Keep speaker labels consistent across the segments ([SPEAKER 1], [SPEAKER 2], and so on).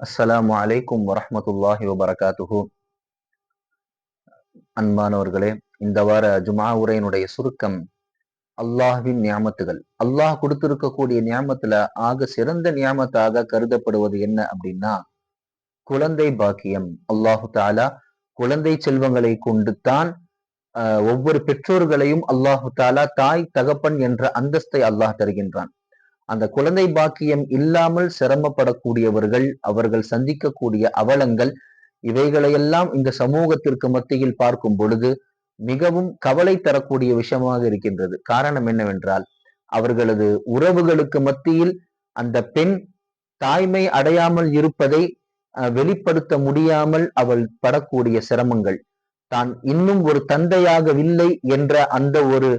[SPEAKER 1] அஸ்ஸலாமு அலைக்கும் வரமத்துல்லாஹி வபரகாத்துஹு. அன்பானவர்களே இந்த வார ஜுமா உரையினுடைய சுருக்கம் அல்லாஹ்வின் நியாமத்துகள். அல்லாஹ் கொடுத்திருக்கக்கூடிய நியாமத்துல ஆக சிறந்த நியாமத்தாக கருதப்படுவது என்ன அப்படின்னா குழந்தை பாக்கியம். அல்லாஹு தாலா குழந்தை செல்வங்களை கொண்டு தான் ஆஹ், ஒவ்வொரு பெற்றோர்களையும் அல்லாஹு தாலா தாய் தகப்பன் என்ற அந்தஸ்தை அல்லாஹ் தருகின்றான். அந்த குழந்தை பாக்கியம் இல்லாமல் சிரமப்படக்கூடியவர்கள் அவர்கள் சந்திக்கக்கூடிய அவலங்கள் இவைகளையெல்லாம் இந்த சமூகத்திற்கு மத்தியில் பார்க்கும் பொழுது மிகவும் கவலை தரக்கூடிய விஷயமாக இருக்கின்றது. காரணம் என்னவென்றால் அவர்களது உறவுகளுக்கு மத்தியில் அந்த பெண் தாய்மை அடையாமல் இருப்பதை அஹ், வெளிப்படுத்த முடியாமல் அவள் படக்கூடிய சிரமங்கள். தான் இன்னும் ஒரு தந்தையாகவில்லை என்ற அந்த ஒரு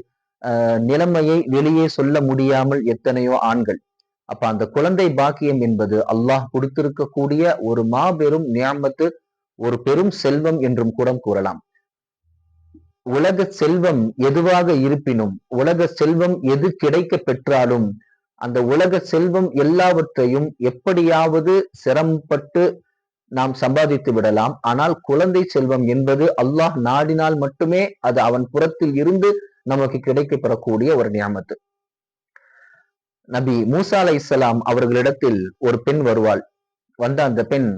[SPEAKER 1] நிலைமையை வெளியே சொல்ல முடியாமல் எத்தனையோ ஆண்கள். அப்ப அந்த குழந்தை பாக்கியம் என்பது அல்லாஹ் கொடுத்திருக்கக்கூடிய ஒரு மாபெரும் நியாமத்து ஒரு பெரும் செல்வம் என்றும் கூட கூறலாம். உலக செல்வம் எதுவாக இருப்பினும் உலக செல்வம் எது கிடைக்க பெற்றாலும் அந்த உலக செல்வம் எல்லாவற்றையும் எப்படியாவது சிரமப்பட்டு நாம் சம்பாதித்து விடலாம். ஆனால் குழந்தை செல்வம் என்பது அல்லாஹ் நாடினால் மட்டுமே அது அவன் புறத்தில் இருந்து நமக்கு கிடைக்க பெறக்கூடிய ஒரு நியாமத்து. நபி மூசா அலை இஸ்லாம் அவர்களிடத்தில் ஒரு பெண் வருவாள். வந்த அந்த பெண்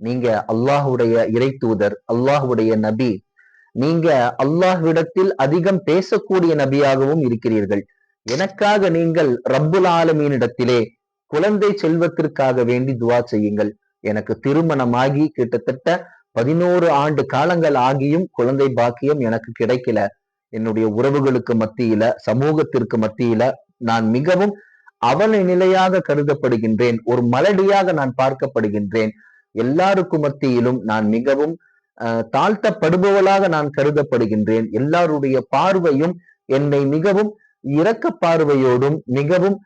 [SPEAKER 1] நீங்க அல்லாஹுடைய இறை தூதர் அல்லாஹுடைய நபி. நீங்க அல்லாஹ்விடத்தில் அதிகம் பேசக்கூடிய நபியாகவும் இருக்கிறீர்கள். எனக்காக நீங்கள் ரப்புல் ஆலமீனிடத்திலே குழந்தை செல்வத்திற்காக வேண்டி துவா செய்யுங்கள். எனக்கு திருமணமாகி கிட்டத்தட்ட பதினோரு ஆண்டு காலங்கள் ஆகியும் குழந்தை பாக்கியம் எனக்கு கிடைக்கல. என்னுடைய உறவுகளுக்கு மத்தியில சமூகத்திற்கு மத்தியில நான் மிகவும் அவல நிலையாக கருதப்படுகின்றேன். ஒரு மலடியாக நான் பார்க்கப்படுகின்றேன். எல்லாருக்கும் மத்தியிலும் நான் மிகவும் தாழ்த்தப்படுபவளாக நான் கருதப்படுகின்றேன். எல்லாருடைய பார்வையும் என்னை மிகவும் இரக்க பார்வையோடும் மிகவும்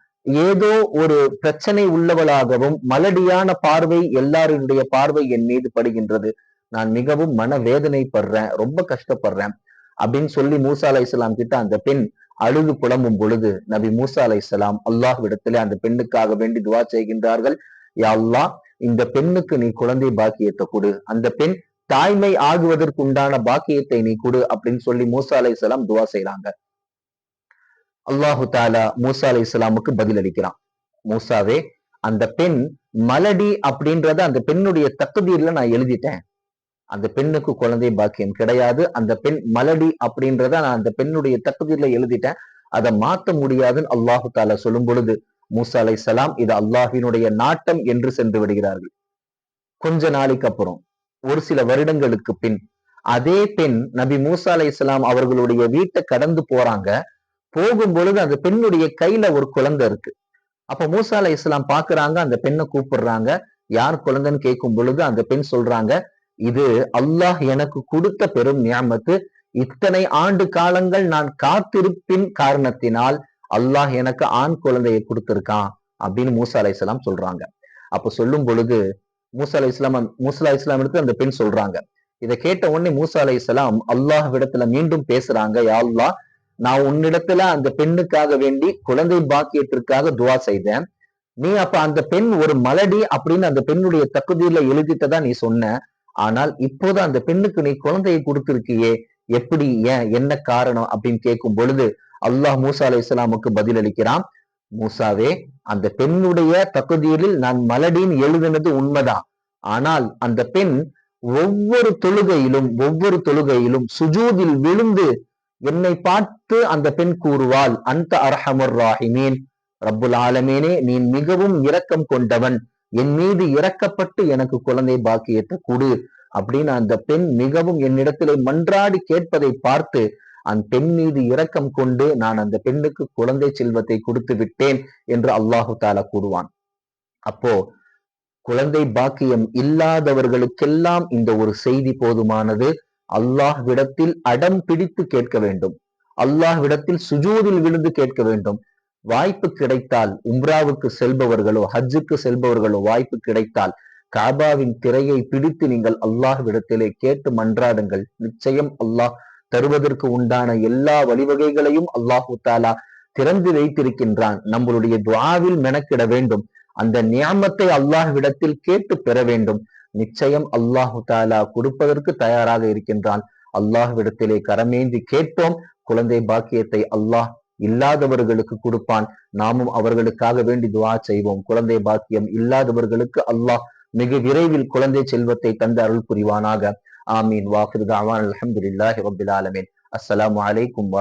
[SPEAKER 1] ஏதோ ஒரு பிரச்சனை உள்ளவளாகவும் மலடியான பார்வை எல்லாருடைய பார்வை என் மீது படுகின்றது. நான் மிகவும் மனவேதனைப்படுறேன் ரொம்ப கஷ்டப்படுறேன். அப்படின்னு சொல்லி மூசா அலை இஸ்லாம் கிட்ட அந்த பெண் அழுது புலம்பும் பொழுது நபி மூசா அலை இஸ்லாம் அல்லாஹ்விடத்திலே அந்த பெண்ணுக்காக வேண்டி துவா செய்கின்றார்கள். யா அல்லாஹ் இந்த பெண்ணுக்கு நீ குழந்தை பாக்கியத்தை கொடு. அந்த பெண் தாய்மை ஆகுவதற்கு உண்டான பாக்கியத்தை நீ கொடு அப்படின்னு சொல்லி மூசா அலை இஸ்லாம் துவா செய்யறாங்க அல்லாஹு தாலா மூசா அலை இஸ்லாமுக்கு பதில் அளிக்கிறான். மூசாவே அந்த பெண் மலடி அப்படின்றத அந்த பெண்ணுடைய தகுதியில நான் எழுதிட்டேன். அந்த பெண்ணுக்கு குழந்தை பாக்கியம் கிடையாது. அந்த பெண் மலடி அப்படின்றத நான் அந்த பெண்ணுடைய தகுதியில எழுதிட்டேன். அதை மாத்த முடியாதுன்னு அல்லாஹு தாலா சொல்லும் பொழுது மூசா அலை சலாம் இது அல்லாஹினுடைய நாட்டம் என்று சென்று விடுகிறார்கள். கொஞ்ச நாளைக்கு அப்புறம் ஒரு சில வருடங்களுக்கு பின் அதே பெண் நபி மூசா அலை இஸ்லாம் அவர்களுடைய வீட்டை கடந்து போறாங்க. போகும் பொழுது அந்த பெண்ணுடைய கையில ஒரு குழந்தை இருக்கு. அப்ப மூசா அலை இஸ்லாம் பாக்குறாங்க அந்த பெண்ணை கூப்பிடுறாங்க. யார் குழந்தைன்னு கேட்கும் பொழுது அந்த பெண் சொல்றாங்க இது அல்லாஹ் எனக்கு கொடுத்த பெரும் நியாமத்து. இத்தனை ஆண்டு காலங்கள் நான் காத்திருப்பின் காரணத்தினால் அல்லாஹ் எனக்கு ஆண் குழந்தையை கொடுத்திருக்கான் அப்படின்னு மூசா அலை இஸ்லாம் சொல்றாங்க. அப்ப சொல்லும் பொழுது மூசா அலை இஸ்லாம் மூசா அலை இஸ்லாம் எடுத்து அந்த பெண் சொல்றாங்க. இதை கேட்ட உடனே மூசா அலை இஸ்லாம் அல்லாஹ் விடத்துல மீண்டும் பேசுறாங்க யாழ்லா நான் உன்னிடத்துல அந்த பெண்ணுக்காக வேண்டி குழந்தை பாக்கியத்திற்காக துவா செய்தேன். நீ அப்ப அந்த பெண் ஒரு மலடி அப்படின்னு அந்த பெண்ணுடைய தகுதியில எழுதிட்டதா நீ சொன்ன. ஆனால் இப்போது அந்த பெண்ணுக்கு நீ குழந்தையை கொடுத்திருக்கியே எப்படி ஏன் என்ன காரணம் அப்படின்னு கேட்கும் பொழுது அல்லாஹ் மூசா அலை இஸ்லாமுக்கு பதில் அளிக்கிறான் மூசாவே அந்த பெண்ணுடைய தகுதியில் நான் மலடின்னு எழுதினது உண்மைதான். ஆனால் அந்த பெண் ஒவ்வொரு தொழுகையிலும் ஒவ்வொரு தொழுகையிலும் சுஜூதில் விழுந்து என்னை பார்த்து அந்த பெண் கூறுவாள் அந்த அரஹமுர் ராஹிமீன் ரப்புல் ஆலமீனே நீ மிகவும் இரக்கம் கொண்டவன் என் மீது இறக்கப்பட்டு எனக்கு குழந்தை பாக்கியத்தை கொடு அப்படின்னு அந்த பெண் மிகவும் என்னிடத்திலே மன்றாடி கேட்பதை பார்த்து அந்த பெண் மீது இரக்கம் கொண்டு நான் அந்த பெண்ணுக்கு குழந்தை செல்வத்தை கொடுத்து விட்டேன் என்று அல்லாஹு தாலா கூறுவான். அப்போ குழந்தை பாக்கியம் இல்லாதவர்களுக்கெல்லாம் இந்த ஒரு செய்தி போதுமானது. அல்லாஹ் விடத்தில் அடம் பிடித்து கேட்க வேண்டும். அல்லாஹ் விடத்தில் சுஜூதில் விழுந்து கேட்க வேண்டும். வாய்ப்பு கிடைத்தால் உம்ராவுக்கு செல்பவர்களோ ஹஜ்ஜுக்கு செல்பவர்களோ வாய்ப்பு கிடைத்தால் காபாவின் திரையை பிடித்து நீங்கள் அல்லாஹ்விடத்திலே கேட்டு மன்றாடுங்கள். நிச்சயம் அல்லாஹ் தருவதற்கு உண்டான எல்லா வழிவகைகளையும் அல்லாஹு தாலா திறந்து வைத்திருக்கின்றான். நம்மளுடைய துவாவில் மெனக்கிட வேண்டும். அந்த நியாமத்தை அல்லாஹ்விடத்தில் கேட்டு பெற வேண்டும். நிச்சயம் அல்லாஹு தாலா கொடுப்பதற்கு தயாராக இருக்கின்றான். அல்லாஹ்விடத்திலே கரமேந்தி கேட்டோம். குழந்தை பாக்கியத்தை அல்லாஹ் இல்லாதவர்களுக்கு கொடுப்பான். நாமும் அவர்களுக்காக வேண்டி துவா செய்வோம். குழந்தை பாக்கியம் இல்லாதவர்களுக்கு அல்லாஹ் மிக விரைவில் குழந்தை செல்வத்தை தந்து அருள் புரிவானாக. ஆமீன். வாஃபிர் தாவான். அல்ஹம்துலில்லாஹி ரப்பில் ஆலமீன். அஸ்ஸலாமு அலைக்கும்